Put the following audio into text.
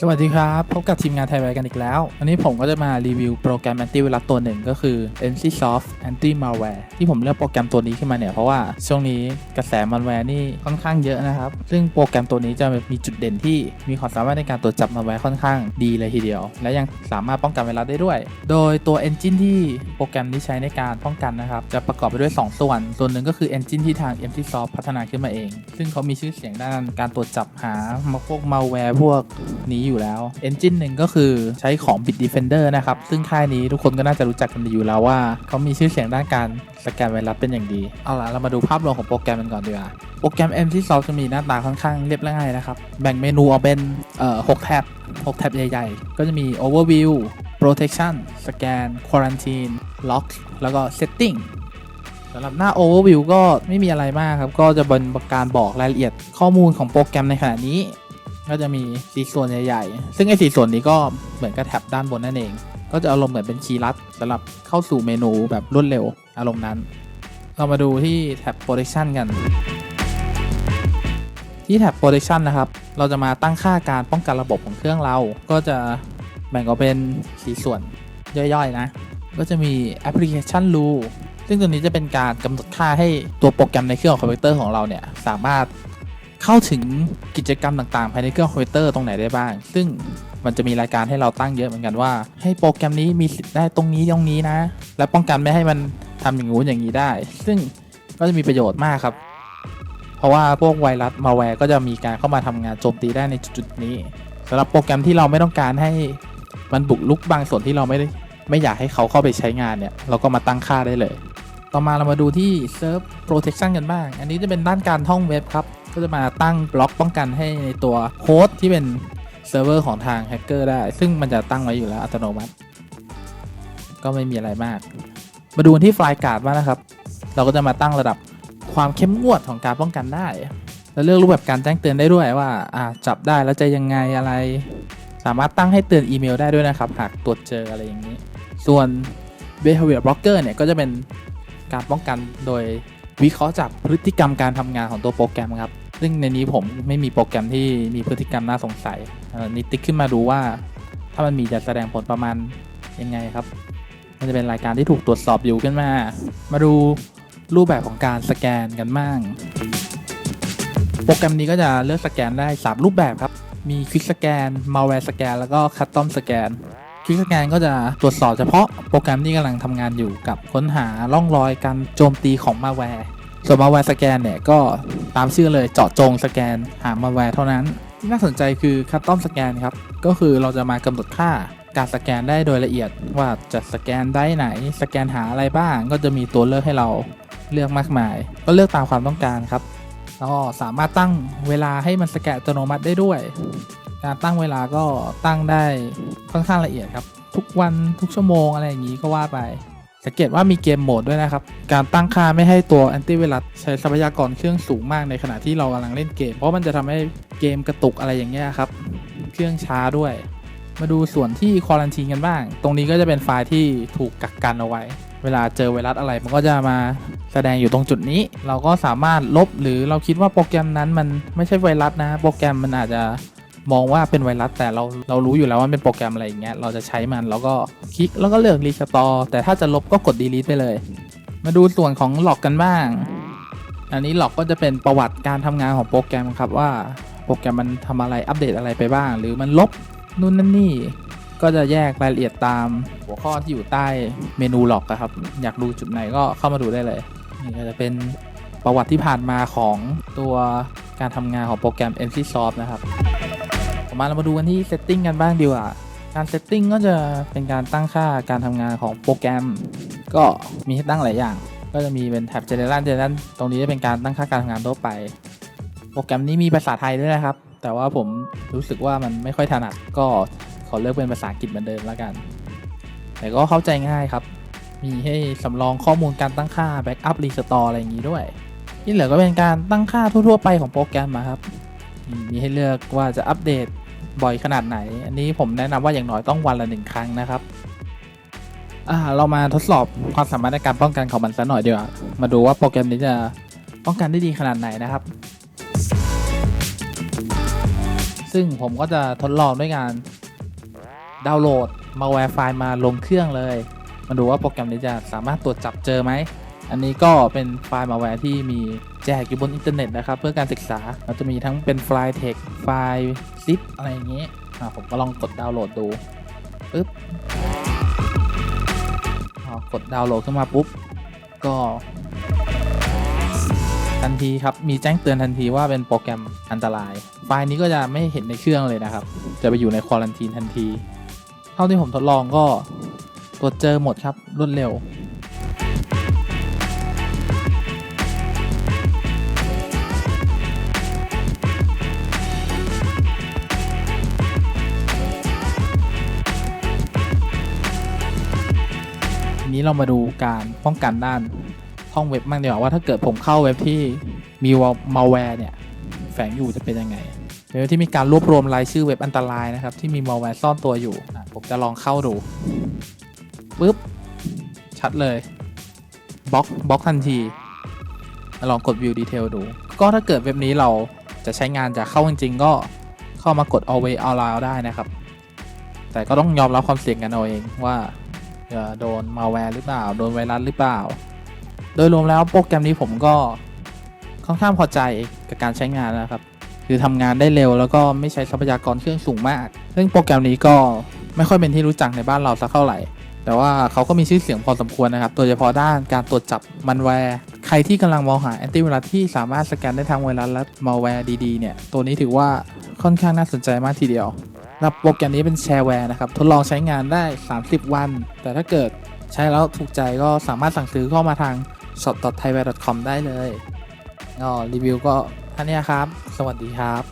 สวัสดีครับ พบกับทีมงานไทยไวกันอีกแล้ว วันนี้ผมก็จะมารีวิวโปรแกรมแอนตี้ไวรัสตัวหนึ่งก็คือ NCSoft Anti Malware ที่ผมเลือกโปรแกรมตัวนี้ขึ้นมาเนี่ย เพราะว่าช่วงนี้กระแสมันแวร์นี่ค่อนข้างเยอะนะครับ ซึ่งโปรแกรมตัวนี้จะมีจุดเด่นที่มีความสามารถในการตรวจจับมันแวร์ค่อนข้างดีเลยทีเดียว และยังสามารถป้องกันไวรัสได้ด้วย โดยตัว Engine ที่โปรแกรมนี้ใช้ในการป้องกันนะครับจะประกอบไปด้วย 2 ส่วน ส่วนหนึ่งก็คือ Engine ที่ทาง NCSoft พัฒนาขึ้นมาเอง ซึ่งเขามีชื่อเสียงด้านการตรวจจับหาพวก malware พวกนี้อยู่แล้ว Engine หนึ่งก็คือใช้ของ Bit Defender นะครับ ซึ่งค่ายนี้ทุกคนก็น่าจะรู้จักกันดีอยู่แล้วว่า เขามีชื่อเสียงด้านการสแกนไวรัสเป็นอย่างดี เอาล่ะ เรามาดูภาพรวมของโปรแกรมกันก่อนดีกว่า โปรแกรม M ที่ซอฟจะมีหน้าตาค่อนข้างเรียบง่ายนะครับ แบ่งเมนูออกเป็นเอ่อ6แท็บ6แท็บใหญ่ ๆ ก็จะมี Overview Protection Scan Quarantine Lock แล้วก็ Setting สำหรับหน้า Overview ก็ไม่มีอะไรมากครับ ก็จะเป็นการบอกรายละเอียดข้อมูลของโปรแกรมในขณะนี้ ก็จะมีสีส่วนใหญ่ๆ ซึ่งไอ้สีส่วนนี้ก็เหมือนกับแท็บด้านบนนั่นเอง ก็จะอารมณ์เหมือนเป็นคีย์ลัดสำหรับเข้าสู่เมนูแบบรวดเร็วอารมณ์นั้น เรามาดูที่แท็บ protection กัน ที่แท็บ protection นะครับ เราจะมาตั้งค่าการป้องกันระบบของเครื่องเรา ก็จะแบ่งออกเป็นสีส่วนย่อยๆนะ ก็จะมี application rule ซึ่งตัวนี้จะเป็นการกำหนดค่าให้ตัวโปรแกรมในเครื่องคอมพิวเตอร์ของเราเนี่ยสามารถ เข้าถึงกิจกรรมต่างๆ ภายในเครื่องคอมพิวเตอร์ตรงไหนได้บ้าง ซึ่งมันจะมีรายการให้เราตั้งเยอะเหมือนกันว่า ให้โปรแกรมนี้มีสิทธิ์ได้ตรงนี้ตรงนี้นะ และป้องกันไม่ให้มันทำอย่างงู้นอย่างนี้ได้ ซึ่งก็จะมีประโยชน์มากครับ เพราะว่าพวกไวรัสมาแวร์ก็จะมีการเข้ามาทำงานโจมตีได้ในจุดๆนี้สำหรับโปรแกรมที่เราไม่ต้องการให้มันบุกลุกบางส่วนที่เราไม่ได้ไม่อยากให้เขาเข้าไปใช้งานเนี่ย เราก็มาตั้งค่าได้เลย ต่อมาเรามาดูที่ Serve Protection กันบ้าง อันนี้จะเป็นด้านการท่องเว็บครับ ก็จะมาตั้งบล็อกป้องกันให้ในตัวโค้ดที่เป็นเซิร์ฟเวอร์ของทางแฮกเกอร์ได้ ซึ่งมันจะตั้งไว้อยู่แล้วอัตโนมัติ ก็ไม่มีอะไรมาก มาดูที่ไฟล์การ์ดบ้างนะครับ เราก็จะมาตั้งระดับความเข้มงวดของการป้องกันได้ แล้วเลือกรูปแบบการแจ้งเตือนได้ด้วยว่าอ่าจับได้แล้วจะยังไงอะไร สามารถตั้งให้เตือนอีเมลได้ด้วยนะครับ หากตรวจเจออะไรอย่างนี้ ส่วน behavior blocker เนี่ยก็จะเป็นการป้องกันโดยวิเคราะห์จากพฤติกรรมการทำงานของตัวโปรแกรมครับ ซึ่งในนี้ผมไม่มีโปรแกรมที่มีพฤติกรรมน่าสงสัยนี่ติ๊กขึ้นมาดูว่า ถ้ามันมีจะแสดงผลประมาณยังไงครับ มันจะเป็นรายการที่ถูกตรวจสอบอยู่ขึ้นมา มาดูรูปแบบของการสแกนกันบ้าง โปรแกรมนี้ก็จะเลือกสแกนได้ 3 รูปแบบครับ มี Quick Scan Malware Scan แล้วก็ Custom Scan Quick Scan ก็จะตรวจสอบเฉพาะโปรแกรมที่กำลังทำงานอยู่กับค้นหาร่องรอยการโจมตีของ malware ส่วน malware scan เนี่ยก็ตามชื่อเลยเจาะจงสแกนหา malware เท่านั้น ที่น่าสนใจคือ Custom Scan ครับ ก็คือเราจะมากำหนดค่าการสแกนได้โดยละเอียดว่าจะสแกนได้ไหน สแกนหาอะไรบ้าง ก็จะมีตัวเลือกให้เราเลือกมากมาย ก็เลือกตามความต้องการครับแล้วก็สามารถตั้งเวลาให้มันสแกนอัตโนมัติได้ด้วย การตั้งเวลาก็ตั้งได้ค่อนข้างละเอียดครับ ทุกวันทุกชั่วโมงอะไรอย่างนี้ก็ว่าไป สังเกตว่ามีเกมโหมดด้วยนะครับ การตั้งค่าไม่ให้ตัวแอนตี้ไวรัสใช้ทรัพยากรเครื่องสูงมากในขณะที่เรากำลังเล่นเกม เพราะมันจะทำให้เกมกระตุกอะไรอย่างเงี้ยครับ เครื่องช้าด้วย มาดูส่วนที่ควอลันทีนกันบ้าง ตรงนี้ก็จะเป็นไฟล์ที่ถูกกักกันเอาไว้ เวลาเจอไวรัสอะไรมันก็จะมาแสดงอยู่ตรงจุดนี้ เราก็สามารถลบหรือเราคิดว่าโปรแกรมนั้นมันไม่ใช่ไวรัสนะ โปรแกรมมันอาจจะ มองว่าเป็นไวรัสแต่เราเรารู้อยู่แล้วว่าเป็นโปรแกรมอะไรอย่างเงี้ยเราจะใช้มันแล้วก็คลิกแล้วก็เลือกรีสตอร์แต่ถ้าจะลบก็กด delete ไปเลย มาดูส่วนของหลอกกันบ้าง อันนี้หลอกก็จะเป็นประวัติการทำงานของโปรแกรมครับว่าโปรแกรมมันทำอะไรอัปเดตอะไรไปบ้าง หรือมันลบนู่นนั่นนี่ก็จะแยกรายละเอียดตามหัวข้อที่อยู่ใต้เมนูหลอกครับ อยากดูจุดไหนก็เข้ามาดูได้เลย นี่ก็จะเป็นประวัติที่ผ่านมาของตัวการทำงานของโปรแกรม NCSoft นะครับ ต่อมาเรามาดูกันที่ Setting กันบ้างดีกว่า การ Setting ก็จะเป็นการตั้งค่าการทำงานของโปรแกรม ก็มีให้ตั้งหลายอย่าง ก็จะมีเป็นแท็บ General ตรงนี้จะเป็นการตั้งค่าการทำงานทั่วไป โปรแกรมนี้มีภาษาไทยด้วยนะครับ แต่ว่าผมรู้สึกว่ามันไม่ค่อยถนัด ก็ขอเลือกเป็นภาษาอังกฤษเหมือนเดิมแล้วกัน แต่ก็เข้าใจง่ายครับ มีให้สำรองข้อมูลการตั้งค่า Backup Restore อะไรอย่างนี้ด้วย ที่เหลือก็เป็นการตั้งค่าทั่วๆไปของโปรแกรมอะครับ มีให้เลือกว่าจะอัปเดต บ่อยขนาดไหน อันนี้ผมแนะนำว่าอย่างน้อยต้องวันละหนึ่งครั้งนะครับอ่าเรามาทดสอบความสามารถในการป้องกันของมันสักหน่อยดีกว่า มาดูว่าโปรแกรมนี้จะป้องกันได้ดีขนาดไหนนะครับ ซึ่งผมก็จะทดลองด้วยการดาวน์โหลดมาแวร์ไฟล์มาลงเครื่องเลย มาดูว่าโปรแกรมนี้จะสามารถตรวจจับเจอไหม อันนี้ก็เป็นไฟล์มาแวร์ที่มีแจกอยู่บนอินเทอร์เน็ตนะครับ เพื่อการศึกษาเราจะมีทั้งเป็นไฟล์ text ไฟล์ zip อะไรอย่างนี้อะผมก็ลองกดดาวน์โหลดดูปึ๊บกดดาวน์โหลดขึ้นมาปุ๊บ ก็ทันทีครับ มีแจ้งเตือนทันทีว่าเป็นโปรแกรมอันตราย ไฟล์นี้ก็จะไม่เห็นในเครื่องเลยนะครับ จะไปอยู่ในควอลันทีนทันที เท่าที่ผมทดลองก็ตรวจเจอหมดครับรวดเร็ว นี้เรามาดูการป้องกันด้านห้องเว็บบ้างดีกว่าว่าถ้าเกิดผมเข้าเว็บที่มีมาแวร์เนี่ยแฝงอยู่จะเป็นยังไงเว็บที่มีการรวบรวมรายชื่อเว็บอันตรายนะครับที่มีมาแวร์ซ่อนตัวอยู่ผมจะลองเข้าดูปึ๊บชัดเลยบล็อกบล็อกทันทีลองกด view detail ดู ก็ถ้าเกิดเว็บนี้เราจะใช้งานจะเข้าจริงๆ ก็เข้ามากด always allow ได้นะครับ แต่ก็ต้องยอมรับความเสี่ยงกันเอาเองว่า จะโดนมาแวร์หรือเปล่า โดนไวรัสหรือเปล่า โดยรวมแล้วโปรแกรมนี้ผมก็ค่อนข้างพอใจกับการใช้งานนะครับ คือทำงานได้เร็วแล้วก็ไม่ใช้ทรัพยากรเครื่องสูงมาก ซึ่งโปรแกรมนี้ก็ไม่ค่อยเป็นที่รู้จักในบ้านเราสักเท่าไหร่ แต่ว่าเขาก็มีชื่อเสียงพอสมควรนะครับ โดยเฉพาะด้านการตรวจจับมันแวร์ ใครที่กำลังมองหาแอนตี้ไวรัสที่สามารถสแกนได้ทั้งไวรัสและมาแวร์ดีๆเนี่ย ตัวนี้ถือว่าค่อนข้างน่าสนใจมากทีเดียว รับโปรแกรมนี้เป็นแชร์แวร์นะครับ ทดลองใช้งานได้ 30 วัน แต่ถ้าเกิดใช้แล้วถูกใจก็สามารถสั่งซื้อเข้ามาทาง shop.thaiware.com ได้เลยก็รีวิวก็ท่านนี้ครับ สวัสดีครับ